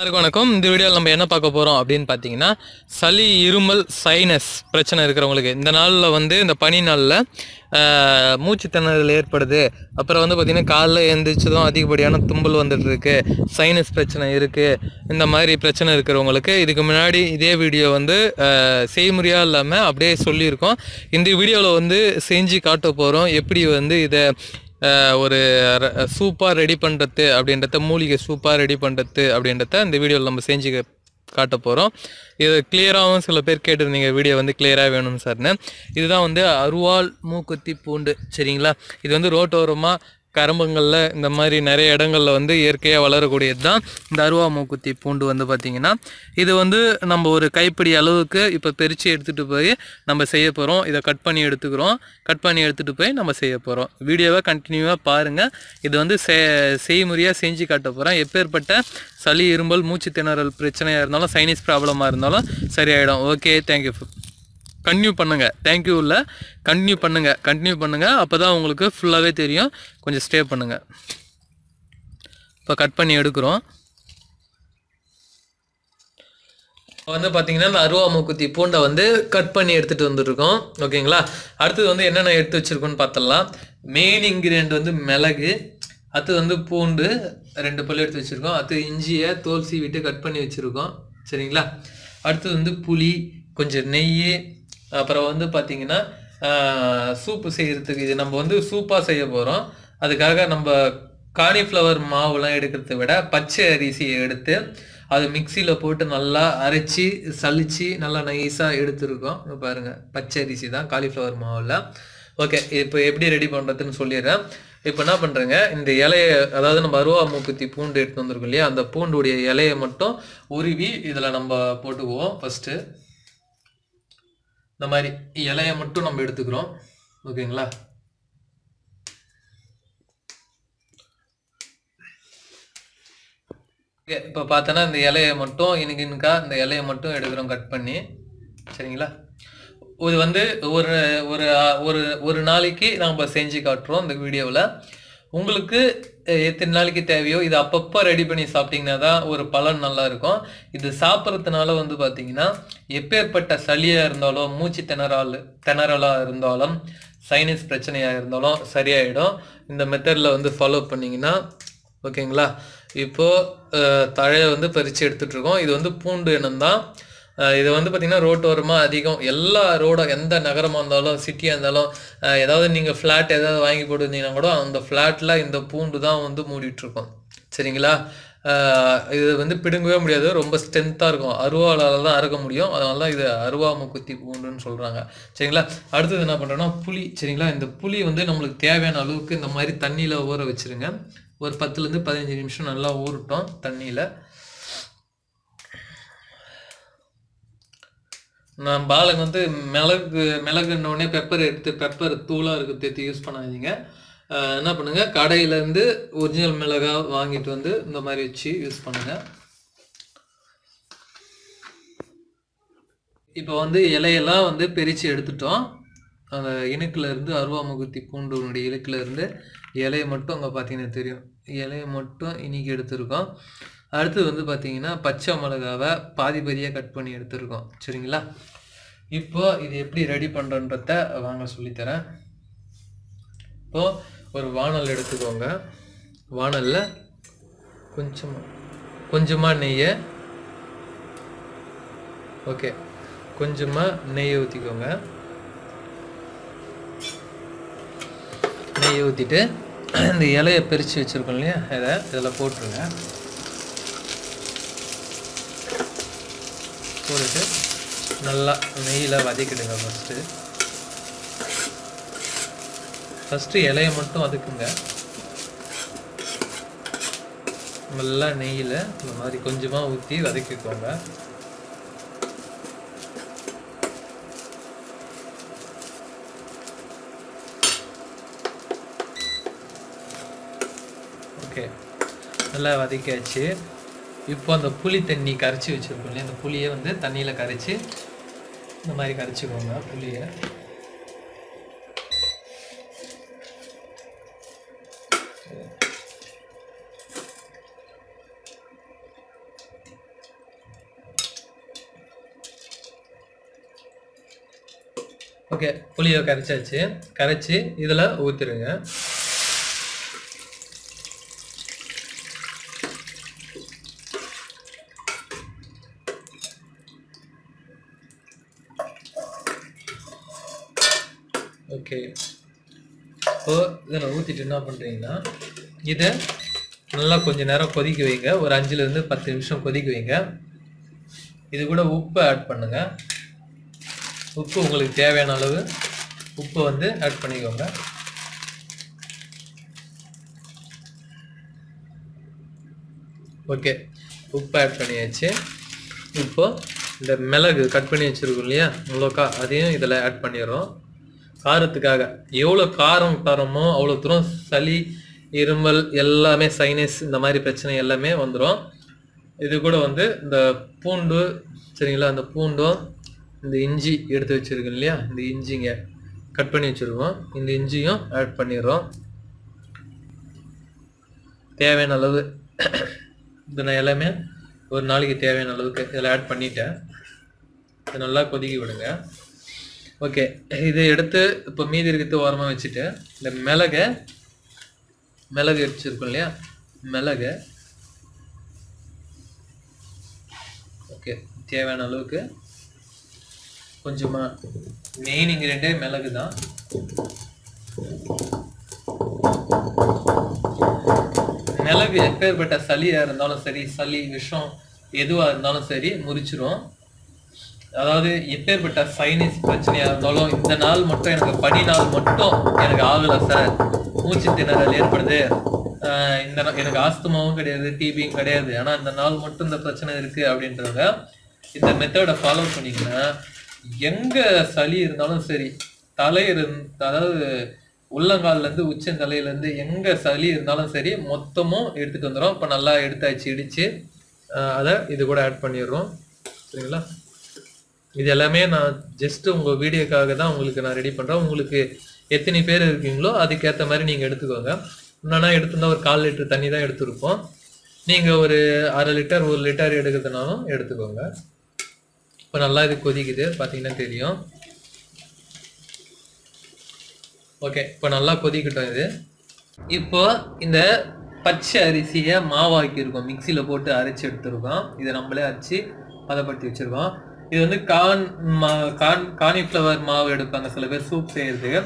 எல்லாருக்கும் வணக்கம். இந்த வீடியோவில் நம்ம என்ன பார்க்க போகிறோம் அப்படின்னு பார்த்தீங்கன்னா சளி இருமல் சைனஸ் பிரச்சனை இருக்கிறவங்களுக்கு. இந்த நாளில் வந்து இந்த பனி நாளில் மூச்சு திணறல் ஏற்படுது. அப்புறம் வந்து பார்த்திங்கன்னா காலைல எழுந்திரிச்சதும் அதிகப்படியான தும்பல் வந்துட்டுருக்கு. சைனஸ் பிரச்சனை இருக்குது இந்த மாதிரி பிரச்சனை இருக்கிறவங்களுக்கு இதுக்கு முன்னாடி இதே வீடியோ வந்து செய்முறையாக இல்லாமல் அப்படியே சொல்லியிருக்கோம். இந்த வீடியோவில் வந்து செஞ்சு காட்ட போகிறோம் எப்படி வந்து இதை ஒரு சூப்பாக ரெடி பண்ணுறது அப்படின்றத மூலிகை சூப்பாக ரெடி பண்ணுறது அப்படின்றத இந்த வீடியோவில் நம்ம செஞ்சு காட்ட போகிறோம் இது கிளியராகவும் சில பேர் கேட்டிருந்தீங்க வீடியோ வந்து கிளியராக வேணும் சார்னு. இதுதான் வந்து அருவாள் மூக்குத்தி பூண்டு சரிங்களா? இது வந்து ரோட்டோரமாக கரும்புங்களில் இந்த மாதிரி நிறைய இடங்களில் வந்து இயற்கையாக வளரக்கூடியது தான் இந்த அருவா மூக்குத்தி பூண்டு வந்து பார்த்திங்கன்னா இது வந்து நம்ம ஒரு கைப்பிடி அளவுக்கு இப்போ பிரித்து எடுத்துகிட்டு போய் நம்ம செய்ய போகிறோம் இதை கட் பண்ணி எடுத்துக்கிறோம். கட் பண்ணி எடுத்துகிட்டு போய் நம்ம செய்ய போகிறோம் வீடியோவை கண்டினியூவாக பாருங்கள் இது வந்து செ செய்முறையாக செஞ்சு காட்ட போகிறோம் எப்பேற்பட்ட சளி இருமல் மூச்சு திணறல் பிரச்சனையாக இருந்தாலும் சைனீஸ் ப்ராப்ளமாக இருந்தாலும் சரியாயிடும். ஓகே தேங்க்யூ கன்டினியூ பண்ணுங்கள் தேங்க்யூ இல்லை. கண்டினியூ பண்ணுங்கள் கண்டினியூ பண்ணுங்கள் அப்போ தான் உங்களுக்கு ஃபுல்லாகவே தெரியும். கொஞ்சம் ஸ்டே பண்ணுங்கள் இப்போ கட் பண்ணி எடுக்கிறோம். இப்போ வந்து பார்த்தீங்கன்னா இந்த அருவா மூக்குத்தி பூண்டை வந்து கட் பண்ணி எடுத்துகிட்டு வந்துருக்கோம். ஓகேங்களா அடுத்தது வந்து என்னென்ன எடுத்து வச்சுருக்கோன்னு பார்த்தலாம் மெயின் இன்க்ரீடியன்ட் வந்து மிளகு அடுத்தது வந்து பூண்டு ரெண்டு பல்லு எடுத்து வச்சுருக்கோம். அடுத்து இஞ்சியை தோல் சீவிட்டு கட் பண்ணி வச்சுருக்கோம். சரிங்களா? அடுத்தது வந்து புளி கொஞ்சம் நெய் அப்புறம் வந்து பார்த்தீங்கன்னா சூப்பு செய்கிறதுக்கு இது நம்ம வந்து சூப்பாக செய்ய போகிறோம் அதுக்காக நம்ம காலிஃப்ளவர் மாவுலாம் எடுக்கிறத விட பச்சை அரிசியை எடுத்து அது மிக்சியில் போட்டு நல்லா அரைச்சி சளிச்சு நல்லா நைஸாக எடுத்துருக்கோம். பாருங்கள் பச்சை அரிசி தான் காலிஃப்ளவர் மாவில். ஓகே இப்போ எப்படி ரெடி பண்ணுறதுன்னு சொல்லிடுறேன். இப்போ என்ன பண்ணுறேங்க இந்த இலையை அதாவது நம்ம அருவா மூக்குத்தி பூண்டு எடுத்து வந்திருக்கோம் இல்லையா அந்த பூண்டுடைய இலையை மட்டும் உருவி இதில் நம்ம போட்டுக்குவோம் ஃபஸ்ட்டு இந்த மாதிரி இலையை மட்டும் நம்ம எடுத்துக்கிறோம். ஓகேங்களா? ஓகே இப்போ பார்த்தோன்னா இந்த இலையை மட்டும் இனுக்கு இனுக்கா இந்த இலையை மட்டும் எடுக்கிறோம் கட் பண்ணி. சரிங்களா? இது வந்து ஒரு ஒரு ஒரு ஒரு நாளைக்கு நம்ம செஞ்சு காட்டுறோம் இந்த வீடியோவில். உங்களுக்கு எத்தனை நாளைக்கு தேவையோ இது அப்பப்போ ரெடி பண்ணி சாப்பிட்டிங்கன்னா தான் ஒரு பலன் நல்லா இருக்கும் இது சாப்பிட்றதுனால வந்து பார்த்தீங்கன்னா எப்பேற்பட்ட சளியாக இருந்தாலும் மூச்சு திணறால் திணறலாக இருந்தாலும் சைனஸ் பிரச்சனையாக இருந்தாலும் சரியாயிடும். இந்த மெத்தடில் வந்து ஃபாலோ பண்ணிங்கன்னா ஓகேங்களா? இப்போது தழையை வந்து பறித்து எடுத்துகிட்ருக்கோம் இது வந்து பூண்டு இனம் தான். இது வந்து பார்த்திங்கன்னா ரோட்டோரமாக அதிகம். எல்லா ரோடும் எந்த நகரமாக இருந்தாலும் சிட்டியாக இருந்தாலும் ஏதாவது நீங்கள் ஃப்ளாட் ஏதாவது வாங்கி போட்டுருந்தீங்கன்னா கூட அந்த ஃப்ளாட்டில் இந்த பூண்டு தான் வந்து மூடிட்டுருக்கோம். சரிங்களா? இது வந்து பிடுங்கவே முடியாது. ரொம்ப ஸ்ட்ரென்த்தாக இருக்கும். அருவாளால் தான் அறுக்க முடியும். அதனால தான் இது அருவா முக்குத்தி பூண்டுன்னு சொல்கிறாங்க சரிங்களா? அடுத்தது என்ன பண்ணுறோன்னா புளி. சரிங்களா? இந்த புளி வந்து நம்மளுக்கு தேவையான அளவுக்கு இந்த மாதிரி தண்ணியில் ஊற வச்சுருங்க. ஒரு பத்துலேருந்து பதினஞ்சு நிமிஷம் நல்லா ஊறட்டும் தண்ணியில். நான் பாலங்க வந்து மிளகு மிளகுன்னொடனே பெப்பர் எடுத்து பெப்பர் தூளாக இருக்கிறது தேர்த்து யூஸ் பண்ணாதீங்க. என்ன பண்ணுங்க? கடையிலேருந்து ஒரிஜினல் மிளகா வாங்கிட்டு வந்து இந்த மாதிரி வச்சு யூஸ் பண்ணுங்க. இப்போ வந்து இலையெல்லாம் வந்து பிரித்து எடுத்துட்டோம். அந்த இணுக்கிலேருந்து அருவாமுகுத்தி பூண்டுனுடைய இழுக்கிலேருந்து இலையை மட்டும் அங்கே பார்த்தீங்கன்னா தெரியும். இலையை மட்டும் இன்றைக்கி எடுத்திருக்கோம். அடுத்தது வந்து பார்த்தீங்கன்னா பச்சை மிளகாவை பாதி பாதியாக கட் பண்ணி எடுத்துருக்கோம். சரிங்களா? இப்போ இது எப்படி ரெடி பண்ணுறன்றத வாங்க சொல்லித்தரேன். இப்போ ஒரு வானல் எடுத்துக்கோங்க. வானலில் கொஞ்சமாக கொஞ்சமாக நெய்யை ஓகே கொஞ்சமாக நெய்யை ஊற்றிக்கோங்க நெய்யை ஊற்றிட்டு இந்த இலையை பிரித்து வச்சுருக்கோம் இல்லையா? இதை இதில் போட்டுருங்க. போட்டுட்டு நல்லா நெய்யில் வதக்கிடுங்க ஃபஸ்ட்டு ஃபஸ்ட்டு இலையை மட்டும் வதக்குங்க. நல்லா நெய்யில் இந்த மாதிரி கொஞ்சமாக ஊற்றி வதக்கிக்கோங்க. ஓகே. நல்லா வதக்கியாச்சு. இப்போ அந்த புளி தண்ணி கரைச்சி வச்சுருக்கோம் இல்லையா? அந்த புளியை வந்து தண்ணியில் கரைச்சி இந்த மாதிரி கரைச்சிக்கோங்க புளியை. ஓகே புளியை கரைச்சாச்சு. கரைச்சி இதில் ஊற்றுருங்க ஓகே. இப்போ நான் ஊற்றிட்டு என்ன பண்ணுறீங்கன்னா இதை நல்லா கொஞ்சம் நேரம் கொதிக்க வைங்க. ஒரு அஞ்சுலேருந்து பத்து நிமிஷம் கொதிக்க வைங்க. இது கூட உப்பு ஆட் பண்ணுங்கள் உப்பு உங்களுக்கு தேவையான அளவு உப்பு வந்து ஆட் பண்ணிக்கோங்க. ஓகே. உப்பு ஆட் பண்ணியாச்சு. இப்போது இந்த மிளகு கட் பண்ணி வச்சிருக்கோம் இல்லையா? முழுக்கா அதையும் இதில் ஆட் பண்ணிடுறோம். காரத்துக்காக. எவ்வளோ காரம் தரமோ அவ்வளோ தூரம் சளி இருமல் எல்லாமே சைனஸ் இந்த மாதிரி பிரச்சனை எல்லாமே வந்துடும் இது கூட வந்து இந்த பூண்டு சரிங்களா? அந்த பூண்டும் இந்த இஞ்சி எடுத்து வச்சுருக்கோம் இல்லையா? இந்த இஞ்சிங்க கட் பண்ணி வச்சிருக்கோம் இந்த இஞ்சியும் ஆட் பண்ணிடுறோம். தேவையான அளவு. இது நான் எல்லாமே ஒரு நாளைக்கு தேவையான அளவுக்கு இதில் ஆட் பண்ணிட்டேன். இதை நல்லா கொதிக்க விடுங்க. ஓகே இதை எடுத்து இப்போ மீதி இருக்கிறது ஓரமாக வச்சுட்டு இந்த மிளகை மிளகு வச்சுருக்கோம் இல்லையா? மிளகை. ஓகே தேவையான அளவுக்கு கொஞ்சமாக மெயின் இன்கிரியண்டே மிளகு தான். மிளகு எப்பேற்பட்ட சளியாக இருந்தாலும் சரி சளி விஷம் எதுவாக இருந்தாலும் சரி முறிச்சிரும். அதாவது எப்பேற்பட்ட சைனஸ் பிரச்சனையாக இருந்தாலும் இந்த நாள் மட்டும் எனக்கு பனி நாள் மட்டும் எனக்கு ஆகலை சார் மூச்சு திணறல் ஏற்படுது. இந்த எனக்கு ஆஸ்துமாவும் கிடையாது டிபியும் கிடையாது. ஆனால் இந்த நாள் மட்டும் இந்த பிரச்சனை இருக்குது அப்படின்றவங்க இந்த மெத்தடை ஃபாலோ பண்ணிங்கன்னா எங்கே சளி இருந்தாலும் சரி தலை இருந் அதாவது உள்ளங்கால்லேருந்து உச்சந்தலையிலேருந்து எங்கே சளி இருந்தாலும் சரி மொத்தமும் எடுத்துகிட்டு வந்துடும் இப்போ நல்லா எடுத்தாச்சு இடித்து அதை இது கூட ஆட் பண்ணிடுறோம். சரிங்களா? இது எல்லாமே நான் ஜஸ்ட் உங்க வீடியோக்காக தான் உங்களுக்கு நான் ரெடி பண்றேன். உங்களுக்கு எத்தனை பேர் இருக்கீங்களோ அதுக்கேற்ற மாதிரி நீங்க எடுத்துக்கோங்க. முன்னா எடுத்திருந்தா ஒரு கால் லிட்டர் தண்ணி தான் எடுத்திருப்போம். நீங்க ஒரு அரை லிட்டர் ஒரு லிட்டர் எடுக்கிறதுனாலும் எடுத்துக்கோங்க. இப்போ நல்லா இது கொதிக்குது. பார்த்தீங்கன்னா தெரியும். ஓகே இப்போ நல்லா கொதிக்கட்டும் இது. இப்போ இந்த பச்சை அரிசியை மாவாக்கியிருக்கோம் மிக்சியில் போட்டு அரைச்சி எடுத்துருக்கோம். இதை நம்மளே அரைச்சி பதப்படுத்தி வச்சிருக்கோம். இது வந்து கான் மா கான் காலிஃப்ளவர் மாவு எடுப்பாங்க. சில பேர் சூப் செய்யறதுக்கு.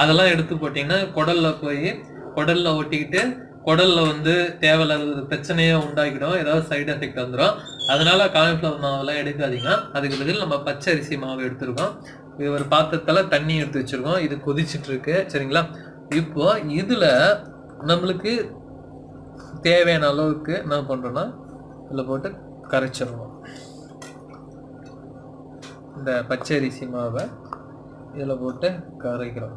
அதெல்லாம் எடுத்து போட்டிங்கன்னா குடல்ல போய் குடல்ல ஒட்டிக்கிட்டு குடல்ல வந்து தேவையில்லாத பிரச்சனையை உண்டாக்கிடும். ஏதாவது சைடு எஃபெக்ட் வந்துடும் அதனால காலிஃப்ளவர் மாவெல்லாம் எடுக்காதீங்க. அதுக்கு பதில் நம்ம பச்சை அரிசி மாவு எடுத்திருக்கோம். இது ஒரு பாத்திரத்தில் தண்ணி எடுத்து வச்சிருக்கோம். இது கொதிச்சுட்டு இருக்கு சரிங்களா? இப்போ இதுல நம்மளுக்கு தேவையான அளவுக்கு என்ன பண்றோம்னா இதில் போட்டு கரைச்சிடணும். இந்த பச்சரிசி மாவை இதுல போட்டு கரைக்கிறோம்.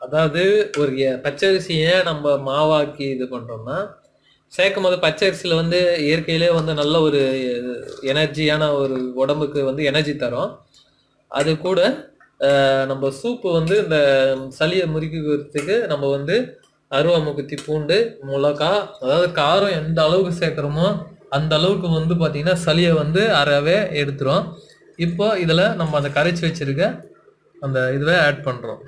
அதாவது ஒரு பச்சரிசியை நம்ம மாவாக்கி இது பண்றோம்னா சேர்க்கும் போது அரிசியில் வந்து இயற்கையிலே வந்து நல்ல ஒரு எனர்ஜியான ஒரு உடம்புக்கு வந்து எனர்ஜி தரும். அது கூட நம்ம சூப்பு வந்து இந்த சளியை முறிக்கிறதுக்கு நம்ம வந்து அருவாமுக்குத்தி பூண்டு மிளகா அதாவது காரம் எந்த அளவுக்கு சேர்க்குறோமோ அந்த அளவுக்கு வந்து பார்த்திங்கன்னா சளியை வந்து அறவே எடுத்துரும். இப்போ இதில் நம்ம அந்த கரைச்சி வச்சிருக்க அந்த இதுவே ஆட் பண்ணுறோம்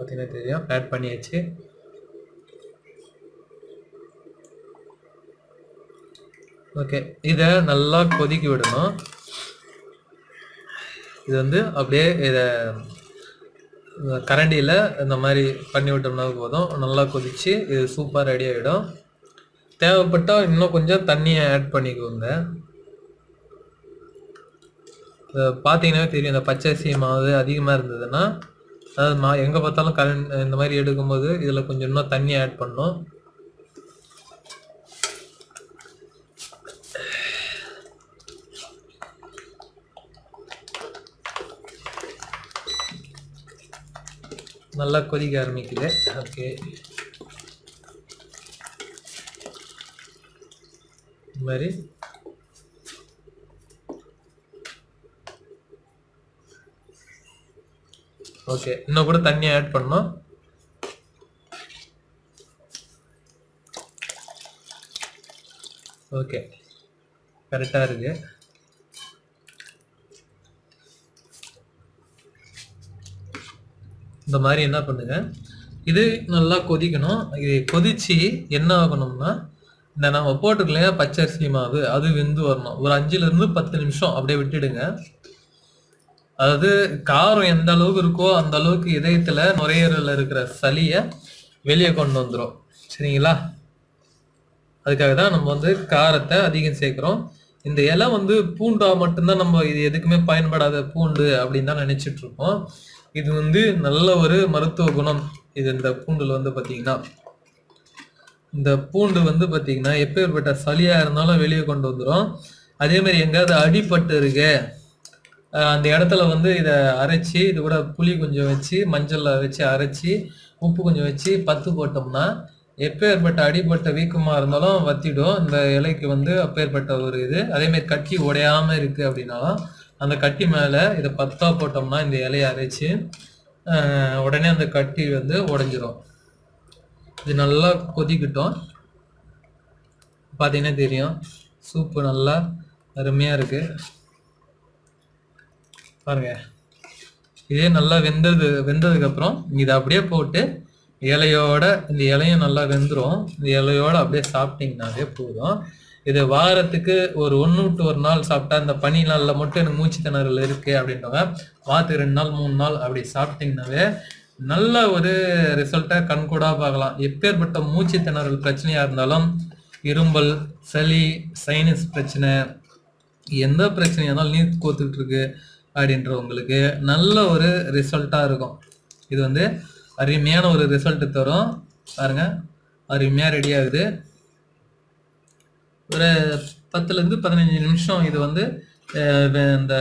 பார்த்தீங்கன்னா தெரியும். ஆட் பண்ணியாச்சு. ஓகே இதை நல்லா கொதிக்க விடணும். இது வந்து அப்படியே இதை கரண்டியில் இந்த மாதிரி பண்ணி விட்டோம்னா போதும். நல்லா கொதிச்சு இது சூப்பராக ரெடி ஆகிடும் தேவைப்பட்டால் இன்னும் கொஞ்சம் தண்ணியை ஆட் பண்ணிக்கோங்க. பார்த்தீங்கன்னா தெரியும். இந்த பச்சரிசி மாவு அதிகமாக இருந்ததுன்னா அதாவது மா எங்கே பார்த்தாலும் கரண்ட் இந்த மாதிரி எடுக்கும்போது இதில் கொஞ்சம் இன்னும் தண்ணி ஆட் பண்ணும். நல்லா கொதிக்க ஆரம்பிக்குது. ஓகே. இந்த மாதிரி. ஓகே இன்னும் கூட தண்ணி ஆட் பண்ணோம் ஓகே கரெக்டாக இருக்கு. இந்த மாதிரி என்ன பண்ணுங்க? இது நல்லா கொதிக்கணும். இது கொதிச்சு என்ன ஆகணும்னா இந்த நம்ம போட்டுருக்கலையா பச்சரிசி மாவு. அது வெந்து வரணும். ஒரு அஞ்சுல இருந்து பத்து நிமிஷம் அப்படியே விட்டுடுங்க. அதாவது காரம் எந்த அளவுக்கு இருக்கோ அந்த அளவுக்கு இதயத்துல நுரையீரல்ல இருக்கிற சளியை வெளியே கொண்டு வந்துடும் சரிங்களா? அதுக்காக தான் நம்ம வந்து காரத்தை அதிகம் சேர்க்கிறோம். இந்த இலை வந்து பூண்டா மட்டும்தான் நம்ம இது எதுக்குமே பயன்படாத பூண்டு அப்படின்னு தான் நினைச்சிட்டு இருக்கோம் இது வந்து நல்ல ஒரு மருத்துவ குணம். இது இந்த பூண்டுல வந்து பார்த்தீங்கன்னா இந்த பூண்டு வந்து பார்த்தீங்கன்னா எப்பேற்பட்ட சளியா இருந்தாலும் வெளியே கொண்டு வந்துடும் அதே மாதிரி எங்கேயாவது அடிபட்டு இருக்கு அந்த இடத்துல வந்து இதை அரைச்சி இது கூட புளி கொஞ்சம் வச்சு மஞ்சளில் வச்சு அரைச்சி உப்பு கொஞ்சம் வச்சு பத்து போட்டோம்னா எப்பேற்பட்ட அடிபட்ட வீக்கமாக இருந்தாலும் வத்திடும். இந்த இலைக்கு வந்து அப்பேற்பட்ட ஒரு இது. அதேமாரி கட்டி உடையாமல் இருக்குது அப்படின்னாலும் அந்த கட்டி மேலே இதை பத்தா போட்டோம்னா இந்த இலையை அரைச்சி உடனே அந்த கட்டி வந்து உடஞ்சிரும். இது நல்லா கொதிக்கட்டும். பார்த்தீங்கன்னா தெரியும். சூப்பு நல்லா அருமையாக இருக்குது பாருங்க. இதே நல்லா வெந்தது வெந்ததுக்கு அப்புறம் இதை அப்படியே போட்டு இலையோட இந்த இலையும் நல்லா வெந்துடும் இந்த இலையோட அப்படியே சாப்பிட்டீங்கன்னாவே போதும். இது வாரத்துக்கு ஒரு ஒன்று விட்டு ஒரு நாள் சாப்பிட்டா இந்த பனி நாளில் மட்டும் எனக்கு மூச்சு திணறல் இருக்கு அப்படின்றவங்க வாரத்துக்கு ரெண்டு நாள் மூணு நாள் அப்படி சாப்பிட்டீங்கன்னாவே நல்ல ஒரு ரிசல்ட்டை கண்கூடாக பார்க்கலாம். எப்பேற்பட்ட மூச்சு திணறல் பிரச்சனையாக இருந்தாலும் இரும்பல் சளி சைனஸ் பிரச்சனை எந்த பிரச்சனையாக இருந்தாலும் நீர் கோத்துக்கிட்டு இருக்கு. அப்படின்ற உங்களுக்கு நல்ல ஒரு ரிசல்ட்டாக இருக்கும். இது வந்து அருமையான ஒரு ரிசல்ட் தரும். பாருங்க அருமையாக ரெடி ஆகுது. ஒரு பத்துலேருந்து பதினஞ்சு நிமிஷம் இது வந்து இந்த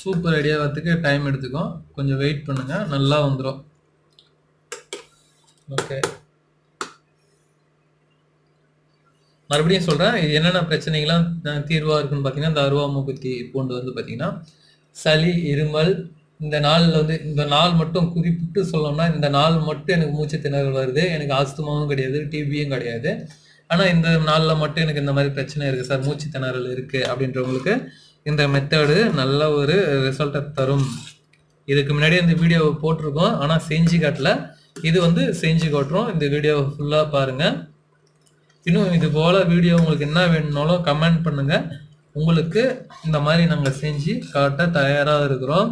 சூப்பர் ரெடி ஆகிறதுக்கு டைம் எடுத்துக்கும். கொஞ்சம் வெயிட் பண்ணுங்கள் நல்லா வந்துடும் ஓகே மறுபடியும் சொல்கிறேன் இது என்னென்ன பிரச்சனைகள்லாம் தீர்வாக இருக்குன்னு பார்த்தீங்கன்னா இந்த அருவா மூக்குத்தி பூண்டு வந்து பார்த்தீங்கன்னா சளி இருமல் இந்த நாளில் வந்து இந்த நாள் மட்டும் குறிப்பிட்டு சொல்லணும்னா இந்த நாள் மட்டும் எனக்கு மூச்சு திணறல் வருது எனக்கு ஆஸ்துமாவும் கிடையாது டிபியும் கிடையாது. ஆனால் இந்த நாளில் மட்டும் எனக்கு இந்த மாதிரி பிரச்சனை இருக்குது சார் மூச்சு திணறல் இருக்குது அப்படின்றவங்களுக்கு இந்த மெத்தடு நல்ல ஒரு ரிசல்ட்டை தரும். இதுக்கு முன்னாடி இந்த வீடியோவை போட்டிருக்கோம் ஆனால் செஞ்சு காட்டல இது வந்து செஞ்சு காட்டுறோம். இந்த வீடியோவை ஃபுல்லாக பாருங்கள் இன்னும் இது போல் வீடியோ உங்களுக்கு என்ன வேணும்னாலும் கமெண்ட் பண்ணுங்கள் உங்களுக்கு இந்த மாதிரி நாங்கள் செஞ்சு காட்ட தயாராக இருக்கிறோம்.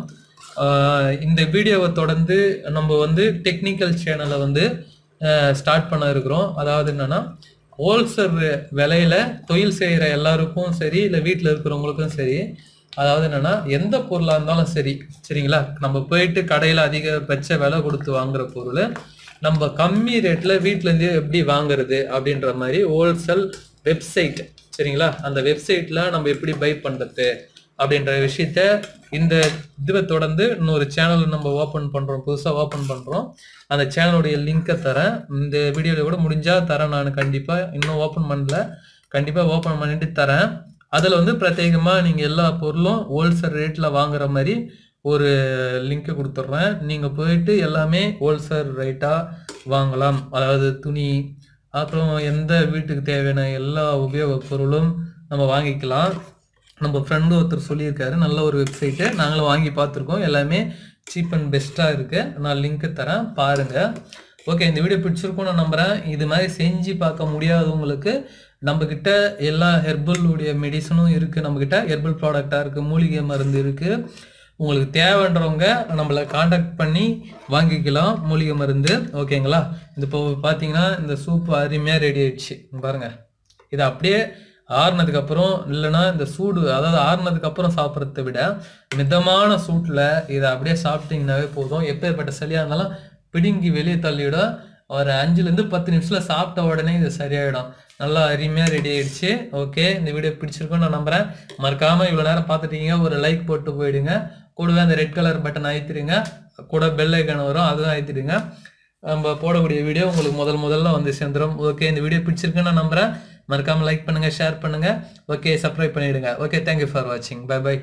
இந்த வீடியோவை தொடர்ந்து நம்ம வந்து டெக்னிக்கல் சேனலை வந்து ஸ்டார்ட் பண்ண இருக்கிறோம். அதாவது என்னென்னா ஹோல்சேல் விலையில் தொழில் செய்கிற எல்லாருக்கும் சரி இல்லை வீட்டில் இருக்கிறவங்களுக்கும் சரி அதாவது என்னென்னா எந்த பொருளாக இருந்தாலும் சரி சரிங்களா? நம்ம போயிட்டு கடையில் அதிகபட்ச விலை கொடுத்து வாங்குற பொருள் நம்ம கம்மி ரேட்டில் வீட்டிலேருந்து எப்படி வாங்குறது அப்படின்ற மாதிரி ஹோல்சேல் வெப்சைட் சரிங்களா? அந்த வெப்சைட்டில் நம்ம எப்படி பை பண்ணுறது அப்படின்ற விஷயத்த இந்த இதுவை தொடர்ந்து இன்னொரு சேனல் நம்ம ஓப்பன் பண்ணுறோம் புதுசாக ஓப்பன் பண்ணுறோம் அந்த சேனலுடைய லிங்கை தரேன். இந்த வீடியோவில் கூட முடிஞ்சால் தரேன் நான் கண்டிப்பாக இன்னும் ஓப்பன் பண்ணல. கண்டிப்பாக ஓப்பன் பண்ணிட்டு தரேன். அதில் வந்து பிரத்யேகமாக நீங்கள் எல்லா பொருளும் ஹோல்சேல் ரேட்டில் வாங்குற மாதிரி ஒரு லிங்க் கொடுத்துட்றேன். நீங்கள் போயிட்டு எல்லாமே ஹோல்சேல் ரைட்டாக வாங்கலாம். அதாவது துணி அப்புறம் எந்த வீட்டுக்கு தேவையான எல்லா உபயோக பொருளும் நம்ம வாங்கிக்கலாம். நம்ம ஃப்ரெண்டு ஒருத்தர் சொல்லியிருக்காரு. நல்ல ஒரு வெப்சைட்டு நாங்களும் வாங்கி பார்த்துருக்கோம். எல்லாமே சீப் அண்ட் பெஸ்ட்டாக இருக்குது நான் லிங்க்கு தரேன். பாருங்கள் ஓகே இந்த வீடியோ பிடிச்சிருக்கும் நான் நம்புகிறேன் இது மாதிரி செஞ்சு பார்க்க முடியாதவங்களுக்கு நம்மக்கிட்ட எல்லா ஹெர்பலுடைய மெடிசனும் இருக்குது நம்மக்கிட்ட ஹெர்பல் ப்ராடக்டாக இருக்குது மூலிகை மருந்து இருக்குது உங்களுக்கு தேவைன்றவங்க நம்மளை காண்டாக்ட் பண்ணி வாங்கிக்கலாம். மூலிகை மருந்து. ஓகேங்களா இந்த இப்போ பார்த்தீங்கன்னா இந்த சூப்பு அருமையாக ரெடி ஆயிடுச்சு. பாருங்கள் இது அப்படியே ஆறுனதுக்கப்புறம் இல்லைன்னா இந்த சூடு அதாவது ஆறுனதுக்கப்புறம் சாப்பிட்றத விட மிதமான சூட்டில் இதை அப்படியே சாப்பிட்டீங்கன்னாவே போதும். எப்பேற்பட்ட சளியாக இருந்தாலும் பிடுங்கி வெளியே தள்ளிவிட ஒரு அஞ்சுலேருந்து பத்து நிமிஷத்தில் சாப்பிட்ட உடனே இது சரியாயிடும். நல்லா அருமையாக ரெடி ஆகிடுச்சு ஓகே இந்த வீடியோ பிடிச்சிருக்கோன்னு நான் நம்புறேன். மறக்காமல் இவ்வளோ நேரம் பார்த்துட்டீங்க. ஒரு லைக் போட்டு போயிடுங்க. கூடவே அந்த ரெட் கலர் பட்டன் அழுத்திடுங்க. கூட பெல் ஐக்கான் வரும் அதுவும் அழுத்திடுங்க. நம்ம போடக்கூடிய வீடியோ உங்களுக்கு முதல் முதல்ல வந்து சேர்ந்துடும் ஓகே இந்த வீடியோ பிடிச்சிருக்குன்னு நான் நம்புறேன். மறக்காமல் லைக் பண்ணுங்கள் ஷேர் பண்ணுங்கள் ஓகே சப்ஸ்கிரைப் பண்ணிவிடுங்க ஓகே தேங்க்யூ ஃபார் வாட்சிங் பை பை